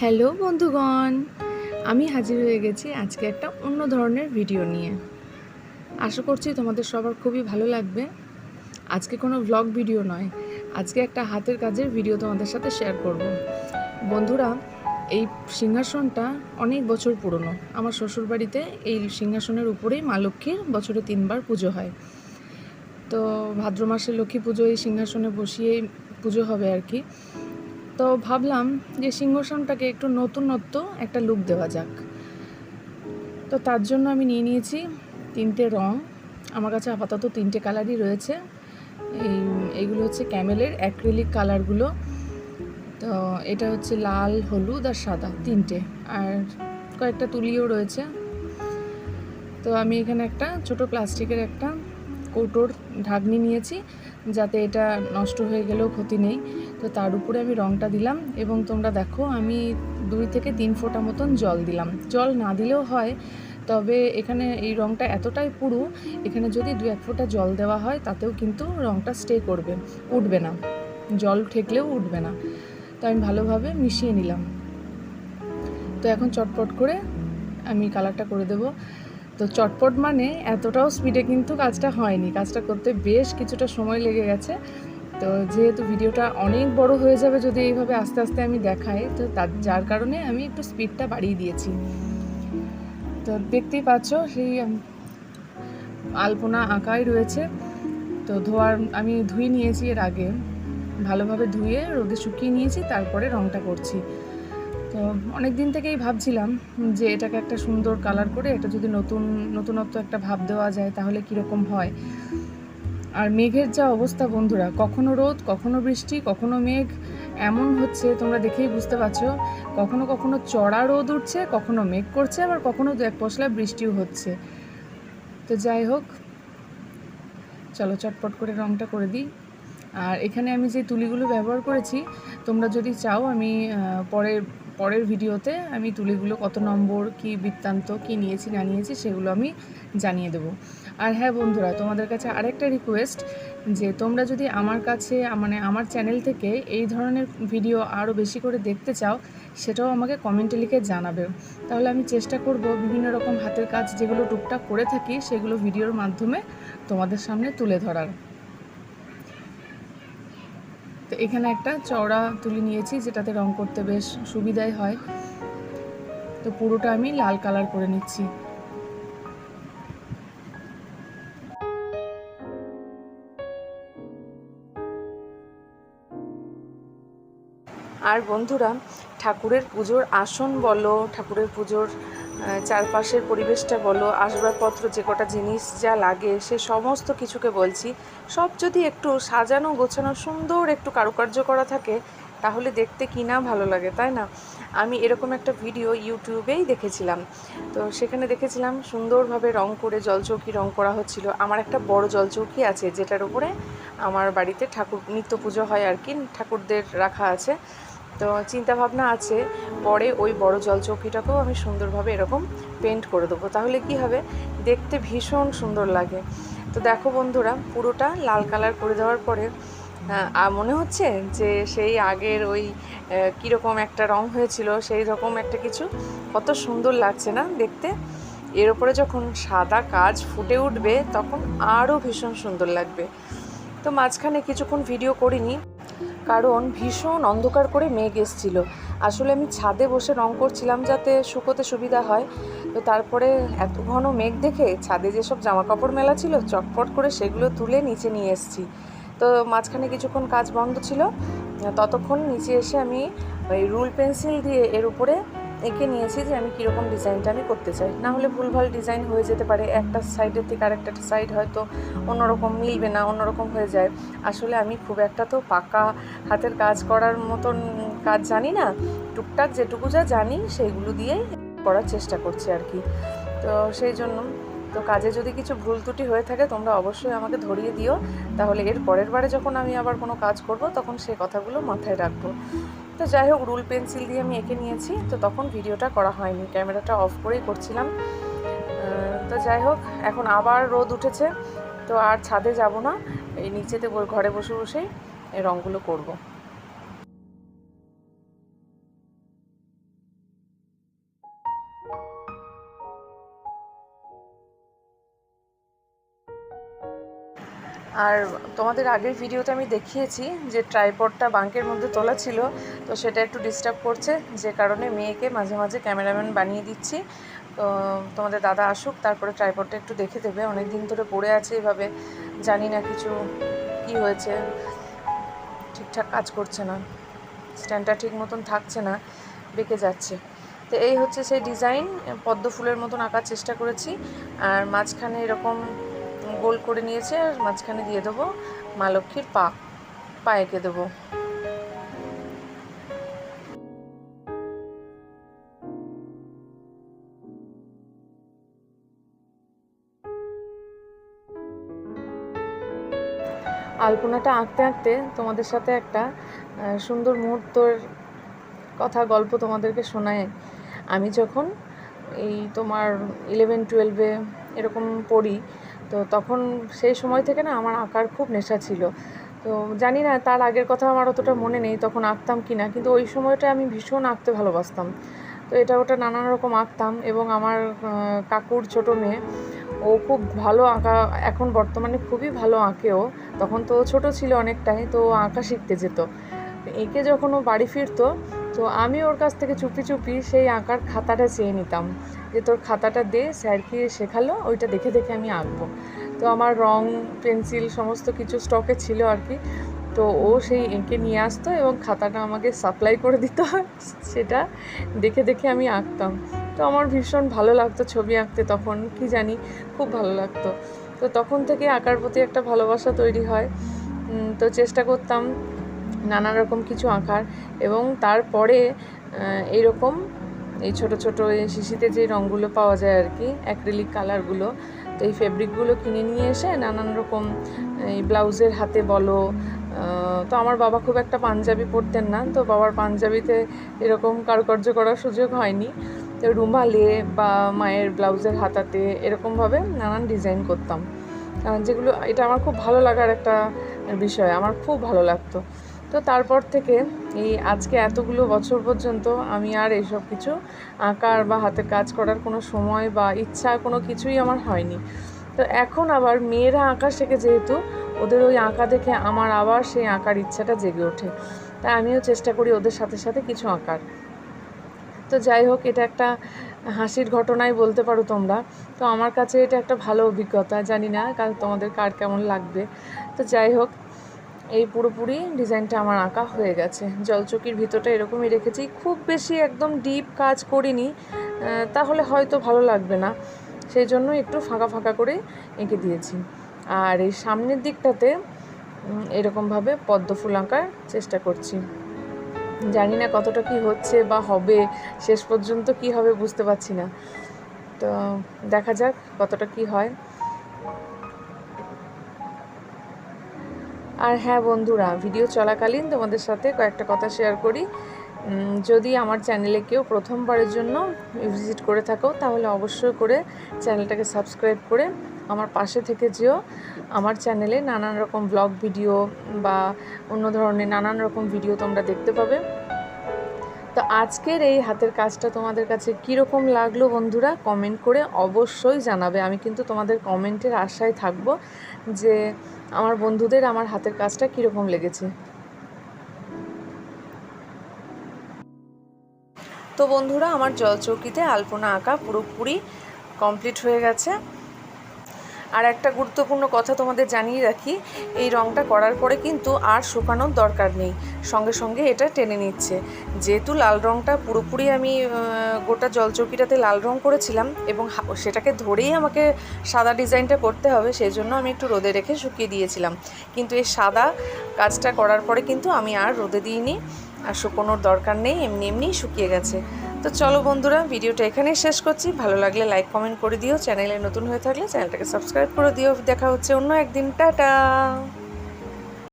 Hello বন্ধুগণ, আমি হাজির হয়ে গেছি আজকে একটা অন্য ধরনের ভিডিও নিয়ে। আশা করছি তোমাদের সবার খুবই ভালো লাগবে। আজকে কোনো ভ্লগ ভিডিও নয়, আজকে একটা হাতের কাজের ভিডিও তোমাদের সাথে শেয়ার করব। বন্ধুরা এই সিংহাসনটা অনেক বছর পুরনো। আমার শ্বশুরবাড়িতে এই সিংহাসনের উপরেই মা লক্ষ্মীর বছরে তিনবার পুজো হয়। তো ভাদ্র মাসে লক্ষ্মী পুজো, এই সিংহাসনে বসিয়েই পুজো হবে আর কি। তো ভাবলাম যে সিংহাসনটাকে একটু নতুনত্ব একটা লুক দেওয়া যাক। তো তার জন্য আমি নিয়ে নিয়েছি তিনটে রং। আমার কাছে আপাতত তিনটে কালারই রয়েছে। এই এইগুলো হচ্ছে ক্যামেলের অ্যাক্রিলিক কালারগুলো। তো এটা হচ্ছে লাল, হলুদ আর সাদা, তিনটে। আর কয়েকটা তুলিও রয়েছে। তো আমি এখানে একটা ছোট প্লাস্টিকের একটা কৌটোর ঢাকনি নিয়েছি, যাতে এটা নষ্ট হয়ে গেলেও ক্ষতি নেই। তো তার উপরে আমি রঙটা দিলাম এবং তোমরা দেখো, আমি দুই থেকে তিন ফোঁটা মতন জল দিলাম। জল না দিলেও হয়, তবে এখানে এই রঙটা এতটাই পুরু, এখানে যদি দু এক ফোঁটা জল দেওয়া হয়, তাতেও কিন্তু রঙটা স্টে করবে, উঠবে না। জল ঠেকলেও উঠবে না। তো আমি ভালোভাবে মিশিয়ে নিলাম। তো এখন চটপট করে আমি কালারটা করে দেবো। তো চটপট মানে এতটাও স্পিডে কিন্তু কাজটা হয়নি। কাজটা করতে বেশ কিছুটা সময় লেগে গেছে। তো যেহেতু ভিডিওটা অনেক বড় হয়ে যাবে যদি এইভাবে আস্তে আস্তে আমি দেখাই, তো তার, যার কারণে আমি একটু স্পিডটা বাড়িয়ে দিয়েছি। তো দেখতেই পাচ্ছ সেই আলপনা আঁকাই রয়েছে। তো ধোয়ার, আমি ধুয়ে নিয়েছি এর আগে। ভালোভাবে ধুয়ে রোদে শুকিয়ে নিয়েছি, তারপরে রঙটা করছি। তো অনেক দিন থেকেই ভাবছিলাম যে এটাকে একটা সুন্দর কালার করে এটা যদি নতুন, নতুনত্ব একটা ভাব দেওয়া যায় তাহলে কীরকম হয়? আর মেঘের যা অবস্থা বন্ধুরা, কখনো রোদ, কখনো বৃষ্টি, কখনো মেঘ, এমন হচ্ছে, তোমরা দেখেই বুঝতে পারছ, কখনো কখনো চড়া রোদ উঠছে, কখনো মেঘ করছে, আবার কখনো দু এক পশলা বৃষ্টিও হচ্ছে। তো যাই হোক, চলো চটপট করে রঙটা করে দিই। আর এখানে আমি যে তুলিগুলো ব্যবহার করেছি, তোমরা যদি চাও আমি পরের পরের ভিডিওতে আমি তুলিগুলো কত নম্বর, কি বৃত্তান্ত, কি নিয়েছি, না নিয়েছি, সেগুলো আমি জানিয়ে দেবো। আর হ্যাঁ বন্ধুরা, তোমাদের কাছে আরেকটা রিকোয়েস্ট যে তোমরা যদি আমার কাছে মানে আমার চ্যানেল থেকে এই ধরনের ভিডিও আরও বেশি করে দেখতে চাও, সেটাও আমাকে কমেন্টে লিখে জানাবে। তাহলে আমি চেষ্টা করব বিভিন্ন রকম হাতের কাজ যেগুলো টুকটাক করে থাকি, সেগুলো ভিডিওর মাধ্যমে তোমাদের সামনে তুলে ধরার। তো এখানে একটা চওড়া তুলি নিয়েছি, যেটাতে রং করতে বেশ সুবিধাই হয়। তো পুরোটা আমি লাল কালার করে নিচ্ছি। আর বন্ধুরা, ঠাকুরের পুজোর আসন বলো, ঠাকুরের পুজোর চারপাশের পরিবেশটা বলো, আসবাবপত্র, যে কটা জিনিস যা লাগে, সে সমস্ত কিছুকে বলছি। সব যদি একটু সাজানো, গোছানো, সুন্দর একটু কারুকার্য করা থাকে, তাহলে দেখতে কি না ভালো লাগে, তাই না? আমি এরকম একটা ভিডিও ইউটিউবেই দেখেছিলাম। তো সেখানে দেখেছিলাম সুন্দরভাবে রং করে জলচৌকি রং করা হচ্ছিল। আমার একটা বড় জলচৌকি আছে, যেটার উপরে আমার বাড়িতে ঠাকুর, নিত্য পুজো হয় আর কি, ঠাকুরদের রাখা আছে। তো চিন্তা ভাবনা আছে। পরে ওই বড় জলচৌকিটাকেও আমি সুন্দরভাবে এরকম পেন্ট করে দেবো। তাহলে কি হবে? দেখতে ভীষণ সুন্দর লাগে। তো দেখো বন্ধুরা, পুরোটা লাল কালার করে দেওয়ার পরে মনে হচ্ছে যে সেই আগের ওই কীরকম একটা রং হয়েছিল, সেই রকম একটা কিছু? কত সুন্দর লাগছে না দেখতে? এর ওপরে যখন সাদা কাজ ফুটে উঠবে, তখন আরও ভীষণ সুন্দর লাগবে। তো মাঝখানে কিছুক্ষণ ভিডিও করিনি। কারণ ভীষণ অন্ধকার করে মেঘ এসছিল। আসলে আমি ছাদে বসে রং করছিলাম যাতে শুকোতে সুবিধা হয়। তো তারপরে এত ঘন মেঘ দেখে ছাদে যেসব জামা কাপড় মেলা ছিল, চটপট করে সেগুলো তুলে নিচে নিয়ে এসছি। তো মাঝখানে কিছুক্ষণ কাজ বন্ধ ছিল। ততক্ষণ নিচে এসে আমি ওই রুল পেন্সিল দিয়ে এর উপরে এঁকে নিয়েছি যে আমি কীরকম ডিজাইনটা আমি করতে চাই। না হলে ভুলভাল ডিজাইন হয়ে যেতে পারে, একটা সাইডের থেকে আরেকটা সাইড হয়তো অন্যরকম মিলবে না, অন্যরকম হয়ে যায়। আসলে আমি খুব একটা তো পাকা হাতের কাজ করার মতন কাজ জানি না। টুকটাক যেটুকু যা জানি সেইগুলো দিয়েই করার চেষ্টা করছি আর কি। তো সেই জন্য, তো কাজে যদি কিছু ভুল ত্রুটি হয়ে থাকে তোমরা অবশ্যই আমাকে ধরিয়ে দিও। তাহলে এর পরের বারে যখন আমি আবার কোনো কাজ করব তখন সেই কথাগুলো মাথায় রাখব। তো যাই হোক, রুল পেন্সিল দিয়ে আমি এঁকে নিয়েছি। তো তখন ভিডিওটা করা হয়নি, ক্যামেরাটা অফ করেই করছিলাম। তো যাই হোক, এখন আবার রোদ উঠেছে। তো আর ছাদে যাব না, এই নিচেতে ঘরে বসে বসেই এই রঙগুলো করব। আর তোমাদের আগের ভিডিওতে আমি দেখিয়েছি যে ট্রাইপডটা বাঙ্কের মধ্যে তোলা ছিল, তো সেটা একটু ডিস্টার্ব করছে, যে কারণে মেয়েকে মাঝে মাঝে ক্যামেরাম্যান বানিয়ে দিচ্ছি। তো তোমাদের দাদা আসুক, তারপরে ট্রাইপডটা একটু দেখে দেবে। অনেক দিন ধরে পড়ে আছে এভাবে, জানি না কিছু কি হয়েছে, ঠিকঠাক কাজ করছে না স্ট্যান্ডটা ঠিক মতন থাকছে না, বেঁকে যাচ্ছে। তো এই হচ্ছে সেই ডিজাইন পদ্ম ফুলের মতন আঁকার চেষ্টা করেছি, আর মাঝখানে এরকম গোল করে নিয়েছে আর মাঝখানে দিয়ে দেবো মা লক্ষ্মীর পা পা এঁকে দেবো। আলপনাটা আঁকতে আঁকতে তোমাদের সাথে একটা সুন্দর মুহূর্তর কথা, গল্প তোমাদেরকে শোনায় আমি যখন এই তোমার ইলেভেন টুয়েলভে এরকম পড়ি তো তখন সেই সময় থেকে না আমার আঁকার খুব নেশা ছিল। তো জানি না তার আগের কথা আমার অতটা মনে নেই তখন আঁকতাম কি না, কিন্তু ওই সময়টা আমি ভীষণ আঁকতে ভালোবাসতাম। তো এটা ওটা নানান রকম আঁকতাম এবং আমার কাকুর ছোটো মেয়ে, ও খুব ভালো আঁকা, এখন বর্তমানে খুবই ভালো আঁকেও। তখন তো ছোটো ছিল অনেকটাই, তো আঁকা শিখতে যেত। এঁকে যখন ও বাড়ি ফিরতো তো আমি ওর কাছ থেকে চুপি চুপি সেই আঁকার খাতাটা চেয়ে নিতাম যে তোর খাতাটা দে স্যারকে শেখালো? ওইটা দেখে দেখে আমি আঁকবো। তো আমার রং, পেন্সিল সমস্ত কিছু স্টকে ছিল আর কি। তো ও সেই এঁকে নিয়ে আসতো এবং খাতাটা আমাকে সাপ্লাই করে দিত সেটা দেখে দেখে আমি আঁকতাম। তো আমার ভীষণ ভালো লাগতো ছবি আঁকতে তখন, কি জানি, খুব ভালো লাগতো। তো তখন থেকে আঁকার প্রতি একটা ভালোবাসা তৈরি হয়। তো চেষ্টা করতাম নানা রকম কিছু আঁকার এবং তারপরে এইরকম এই ছোট ছোট শিশিতে যে রঙগুলো পাওয়া যায় আর কি অ্যাক্রিলিক কালারগুলো তো এই ফেব্রিকগুলো কিনে নিয়ে এসে নানান রকম এই ব্লাউজের হাতে বলো তো আমার বাবা খুব একটা পাঞ্জাবি পরতেন না তো বাবার পাঞ্জাবিতে এরকম কারুকার্য করার সুযোগ হয়নি। তো রুমালে বা মায়ের ব্লাউজের হাতাতে এরকমভাবে নানান ডিজাইন করতাম। আহ, যেগুলো এটা আমার খুব ভালো লাগার একটা বিষয় আমার খুব ভালো লাগতো। তো তারপর থেকে এই আজকে এতগুলো বছর পর্যন্ত আমি আর এইসব কিছু আঁকার বা হাতের কাজ করার কোনো সময় বা ইচ্ছা কোনো কিছুই আমার হয়নি। তো এখন আবার মেয়েরা আঁকা শেখে যেহেতু, ওদের ওই আঁকা দেখে আমার আবার সেই আঁকার ইচ্ছাটা জেগে ওঠে। তাই আমিও চেষ্টা করি ওদের সাথে সাথে কিছু আঁকার। তো যাই হোক, এটা একটা হাসির ঘটনাই বলতে পারো তোমরা। তো আমার কাছে এটা একটা ভালো অভিজ্ঞতা, জানি না কাল তোমাদের কার কেমন লাগবে। তো যাই হোক এই পুরোপুরি ডিজাইনটা আমার আঁকা হয়ে গেছে। জলচকির ভিতরটা এরকমই রেখেছি। খুব বেশি একদম ডিপ কাজ করিনি তাহলে হয়তো ভালো লাগবে না। সেই জন্য একটু ফাঁকা ফাঁকা করে এঁকে দিয়েছি। আর এই সামনের দিকটাতে এরকমভাবে পদ্ম ফুল আঁকার চেষ্টা করছি। জানি না কতটা কি হচ্ছে বা হবে, শেষ পর্যন্ত কি হবে বুঝতে পারছি না। তো দেখা যাক কতটা কি হয়। আর হ্যাঁ বন্ধুরা ভিডিও চলাকালীন তোমাদের সাথে কয়েকটা কথা শেয়ার করি। যদি আমার চ্যানেলে কেউ প্রথমবারের জন্য ভিজিট করে থাকো, তাহলে অবশ্যই করে চ্যানেলটাকে সাবস্ক্রাইব করে আমার পাশে থেকে যেও। আমার চ্যানেলে নানান রকম ব্লগ ভিডিও বা অন্য ধরনের নানান রকম ভিডিও তোমরা দেখতে পাবে। তো আজকের এই হাতের কাজটা তোমাদের কাছে কীরকম লাগল বন্ধুরা কমেন্ট করে অবশ্যই জানাবে। আমি কিন্তু তোমাদের কমেন্টের আশায় থাকব যে আমার বন্ধুদের আমার হাতের কাজটা কীরকম লেগেছে? তো বন্ধুরা, আমার জলচৌকিতে আলপনা আঁকা পুরোপুরি কমপ্লিট হয়ে গেছে। আর একটা গুরুত্বপূর্ণ কথা তোমাদের জানিয়ে রাখি, এই রঙটা করার পরে কিন্তু আর শুকানোর দরকার নেই। সঙ্গে সঙ্গে এটা টেনে নিচ্ছে। যেহেতু লাল রঙটা পুরোপুরি আমি গোটা জলচৌকিটাতে লাল রং করেছিলাম এবং সেটাকে ধরেই আমাকে সাদা ডিজাইনটা করতে হবে সেই জন্য আমি একটু রোদে রেখে শুকিয়ে দিয়েছিলাম। কিন্তু এই সাদা কাজটা করার পরে কিন্তু আমি আর রোদে দিইনি, আর শুকোনোর দরকার নেই, এমনি এমনিই শুকিয়ে গেছে। তো চলো বন্ধুরা, ভিডিওটা এখানেই শেষ করছি। ভালো লাগলে লাইক কমেন্ট করে দিও। চ্যানেলে নতুন হয়ে থাকলে চ্যানেলটাকে সাবস্ক্রাইব করে দিও। দেখা হচ্ছে অন্য একদিন। টাটা!